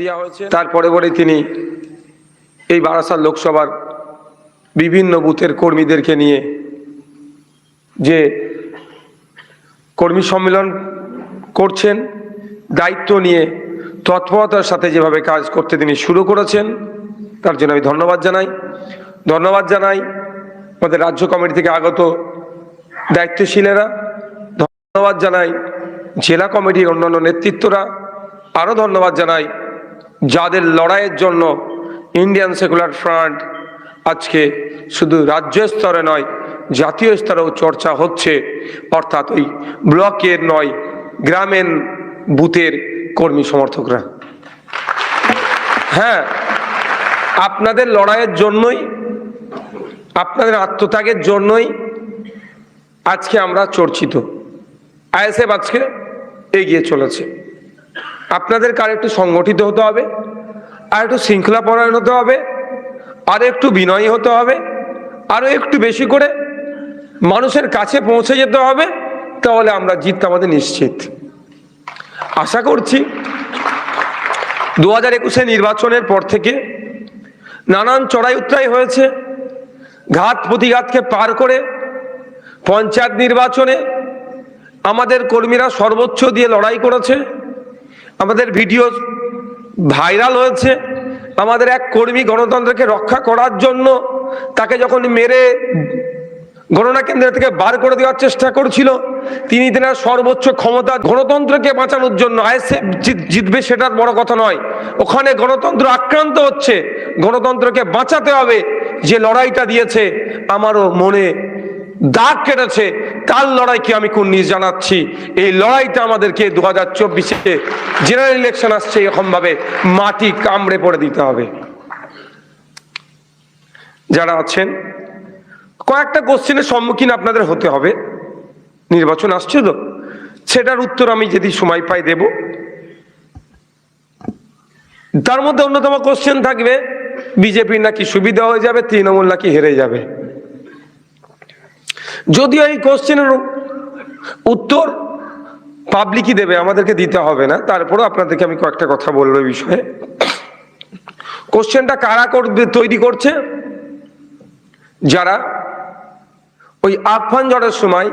দেওয়া হয়েছে। তারপরে পরে তিনি এই বারাসাত লোকসভার বিভিন্ন বুথের কর্মীদেরকে নিয়ে যে কর্মী সম্মেলন করছেন, দায়িত্ব নিয়ে তৎপরতার সাথে যেভাবে কাজ করতে তিনি শুরু করেছেন, তার জন্য আমি ধন্যবাদ জানাই। ধন্যবাদ জানাই আমাদের রাজ্য কমিটি থেকে আগত দায়িত্বশীলেরা। ধন্যবাদ জানাই জেলা কমিটির অন্যান্য নেতৃত্বরা। আরও ধন্যবাদ জানাই যাদের লড়াইয়ের জন্য ইন্ডিয়ান সেকুলার ফ্রন্ট আজকে শুধু রাজ্য স্তরে নয়, জাতীয় স্তরেও চর্চা হচ্ছে, অর্থাৎ ওই ব্লকের নয়, গ্রামের বুথের কর্মী সমর্থকরা। হ্যাঁ আপনাদের লড়াইয়ের জন্যই, আপনাদের আত্মত্যাগের জন্যই আজকে আমরা চর্চিত। আইএসএফ আজকে এগিয়ে চলেছে। আপনাদের কার একটু সংগঠিত হতে হবে, আর একটু শৃঙ্খলা পরায়ণ হতে হবে, আর একটু বিনয়ী হতে হবে আরও একটু বেশি করে মানুষের কাছে পৌঁছে যেতে হবে, তাহলে আমরা জিততে আমাদের নিশ্চিত। আশা করছি দু হাজার একুশে নির্বাচনের পর থেকে নানান চড়াই উত্তরাই হয়েছে, ঘাত প্রতিঘাতকে পার করে পঞ্চায়েত নির্বাচনে আমাদের কর্মীরা সর্বোচ্চ দিয়ে লড়াই করেছে। আমাদের ভিডিও ভাইরাল হয়েছে। আমাদের এক কর্মী গণতন্ত্রকে রক্ষা করার জন্য তাকে যখন মেরে গণনা কেন্দ্র থেকে বার করে দেওয়ার চেষ্টা করছিল, তিনি তেনার সর্বোচ্চ ক্ষমতা গণতন্ত্রকে বাঁচানোর জন্য আইএসএফ জিতবে সেটার বড় কথা নয়। ওখানে গণতন্ত্র আক্রান্ত হচ্ছে, গণতন্ত্রকে বাঁচাতে হবে, যে লড়াইটা দিয়েছে, আমারও মনে দাগ কেটেছে, তার লড়াইকে আমি কুন্নিস জানাচ্ছি? এই লড়াইটা আমাদেরকে দু হাজার চব্বিশে জেনারেল ইলেকশন আসছে এরকম ভাবে মাটি কামড়ে পড়ে দিতে হবে। যারা আছেন, কয়েকটা কোশ্চেনের সম্মুখীন আপনাদের হতে হবে। নির্বাচন আসছে তো। সেটার উত্তর আমি যদি সময় পাই দেব। তার মধ্যে অন্যতম কোশ্চেন থাকবে, বিজেপির নাকি সুবিধা হয়ে যাবে, তৃণমূল নাকি হেরে যাবে। যদিও এই কোশ্চেনের উত্তর পাবলিকই দেবে, আমাদেরকে দিতে হবে না। তারপরেও আপনাদেরকে আমি কয়েকটা কথা বলব বিষয়ে। কোশ্চেনটা কারা করবে তৈরি করছে? যারা ওই আফান ঝড়ের সময়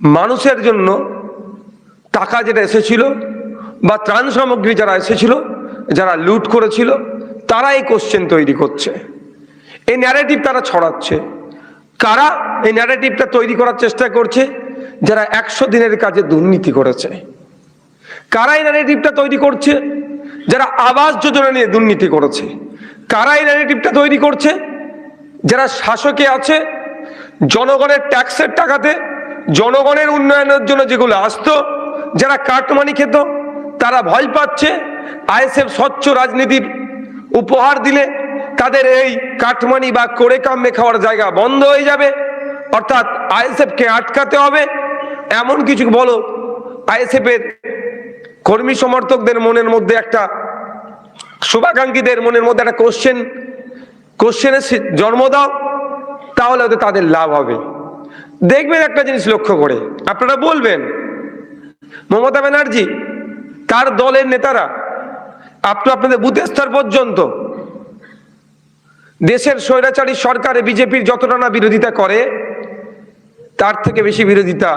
মানুষের জন্য টাকা যেটা এসেছিল বা ত্রাণ সামগ্রী যারা এসেছিল, যারা লুট করেছিল, তারা এই কোশ্চেন তৈরি করছে। এই ন্যারেটিভ তারা ছড়াচ্ছে। কারা এই ন্যারেটিভটা তৈরি করার চেষ্টা করছে? যারা একশো দিনের কাজে দুর্নীতি করেছে। কারা এই ন্যারেটিভটা তৈরি করছে? যারা আবাস যোজনা নিয়ে দুর্নীতি করেছে। কারা এই ন্যারেটিভটা তৈরি করছে? যারা শাসকে আছে, জনগণের ট্যাক্সের টাকাতে, জনগণের উন্নয়নের জন্য যেগুলো আসতো, যারা কাটমানি খেত, তারা ভয় পাচ্ছে, আইএসএফ স্বচ্ছ রাজনীতির উপহার দিলে তাদের এই কাটমানি বা করে কামে খাওয়ার জায়গা বন্ধ হয়ে যাবে। অর্থাৎ আইএসএফকে আটকাতে হবে। এমন কিছু বলো, আইএসএফের কর্মী সমর্থকদের মনের মধ্যে একটা, শুভাকাঙ্ক্ষীদের মনের মধ্যে একটা কোশ্চেন কোশ্চেনের জন্ম দাও, তাহলে হয়তো তাদের লাভ হবে। দেখবেন একটা জিনিস লক্ষ্য করে, আপনারা বলবেন, মমতা ব্যানার্জি, তার দলের নেতারা, আপনি আপনাদের বুথ স্তর পর্যন্ত দেশের স্বৈরাচারী সরকারে বিজেপির যতটা না বিরোধিতা করে, তার থেকে বেশি বিরোধিতা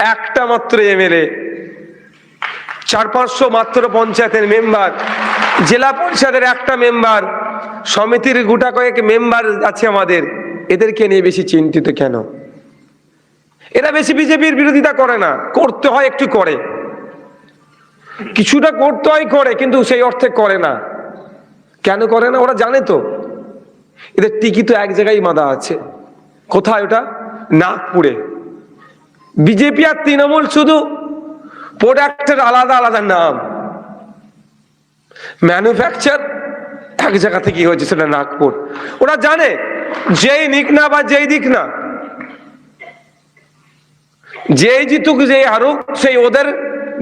একটা মাত্র এমএলএ চার পাঁচশো মাত্র পঞ্চায়েতের মেম্বার জেলা পরিষদের একটা মেম্বার সমিতির গোটা কয়েক মেম্বার আছে আমাদের। এদেরকে নিয়ে বেশি চিন্তিত কেন? এরা বেশি বিজেপির বিরোধিতা করে না, করতে হয় একটু করে। কিছুটা করতে হয়, করে, কিন্তু সেই অর্থে করে না। কেন করে না? ওরা জানে তো। এদের টিকি তো এক জায়গায় বাঁধা আছে। কোথায় ওটা? নাগপুরে। বিজেপি আর তৃণমূল শুধু প্রোডাক্টের আলাদা আলাদা নাম। ম্যানুফ্যাকচার এক জায়গা থেকে হয়েছে সেটা নাগপুর। ওরা জানে, যেই নিক না বা যেই দিক না, যেই জিতুক, যেই হারুক, সেই ওদের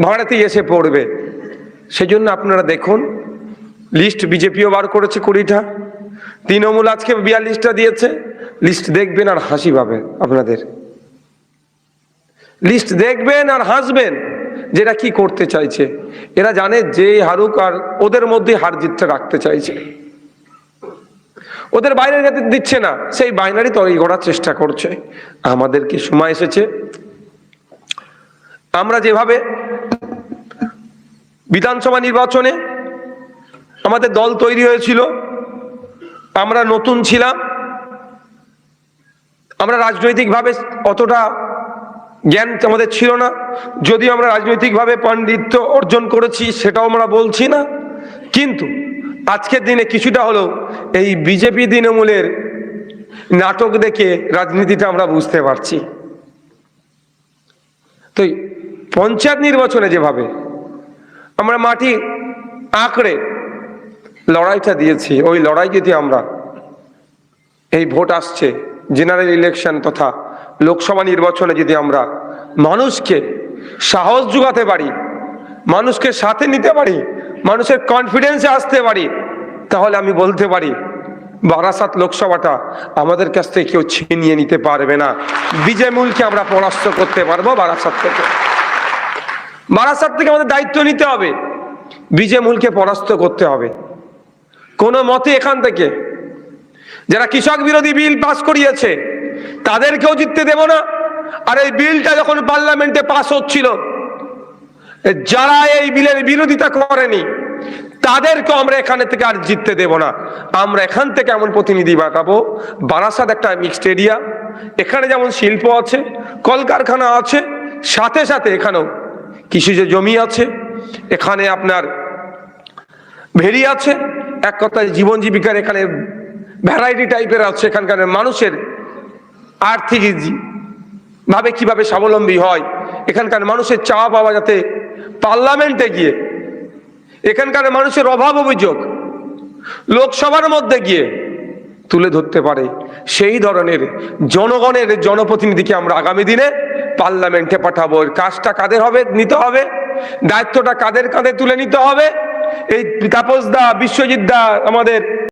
ভাড়াতে এসে পড়বে। সেই জন্য আপনারা দেখুন লিস্ট বিজেপিও বার করেছে কুড়িটা। তৃণমূল আজকে বিয়াল্লিশটা দিয়েছে। লিস্ট দেখবেন আর হাসি পাবেন আপনাদের। লিস্ট দেখবেন আর হাসবেন যে এরা কি করতে চাইছে। এরা জানে যে হারুক আর ওদের মধ্যে হার জিতটা রাখতে চাইছে। ওদের বাইরে যেতে দিচ্ছে না, সেই বাইনারি তৈরি করার চেষ্টা করছে। আমাদের কি সময় এসেছে? আমরা যেভাবে বিধানসভা নির্বাচনে আমাদের দল তৈরি হয়েছিল আমরা নতুন ছিলাম। আমরা রাজনৈতিকভাবে অতটা জ্ঞান আমাদের ছিল না। যদিও আমরা রাজনৈতিকভাবে পাণ্ডিত্য অর্জন করেছি, সেটাও আমরা বলছি না। কিন্তু আজকের দিনে কিছুটা হলেও এই বিজেপি তৃণমূলের নাটক দেখে রাজনীতিটা আমরা বুঝতে পারছি। তো পঞ্চায়েত নির্বাচনে যেভাবে আমরা মাটি আঁকড়ে লড়াইটা দিয়েছি, ওই লড়াই যদি আমরা, এই ভোট আসছে জেনারেল ইলেকশন তথা লোকসভা নির্বাচনে যদি আমরা মানুষকে সাহস যোগাতে পারি, মানুষকে সাথে নিতে পারি, মানুষের কনফিডেন্সে আসতে পারি, তাহলে আমি বলতে পারি, বারাসাত লোকসভাটা আমাদের কাছ থেকে কেউ ছিনিয়ে নিতে পারবে না। বিজয়মূলকে আমরা পরাস্ত করতে পারব বারাসাত থেকে। বারাসাত থেকে আমাদের দায়িত্ব নিতে হবে। বিজয়মূলকে পরাস্ত করতে হবে। কোনো মতে এখান থেকে। যারা কৃষক বিরোধী বিল পাস করিয়েছে, তাদেরকেও জিততে দেব না। আর এই বিলটা যখন পার্লামেন্টে পাস হচ্ছিল যারা এই বিলের বিরোধিতা করেনি তাদেরকে আমরা এখানে থেকে আর জিততে দেব না। আমরা এখান থেকে এমন প্রতিনিধি পাঠাবো বারাসাত একটা মিক্সড এরিয়া এখানে যেমন শিল্প আছে, কলকারখানা আছে, সাথে সাথে এখানেও কৃষিজ জমি আছে, এখানে আপনার ভেরি আছে এক কথায় জীবন জীবিকার এখানে ভ্যারাইটি টাইপের আছে এখানকার মানুষের আর্থিক ভাবে কীভাবে স্বাবলম্বী হয়। এখানকার মানুষের চাওয়া পাওয়া যাতে পার্লামেন্টে গিয়ে, এখানকার মানুষের অভাব অভিযোগ লোকসভার মধ্যে গিয়ে তুলে ধরতে পারে। সেই ধরনের জনগণের জনপ্রতিনিধিকে আমরা আগামী দিনে পার্লামেন্টে পাঠাবো। কাজটা কাদের হবে, নিতে হবে? দায়িত্বটা কাদের কাঁধে তুলে নিতে হবে? এই তাপস দা বিশ্বজিৎ দা আমাদের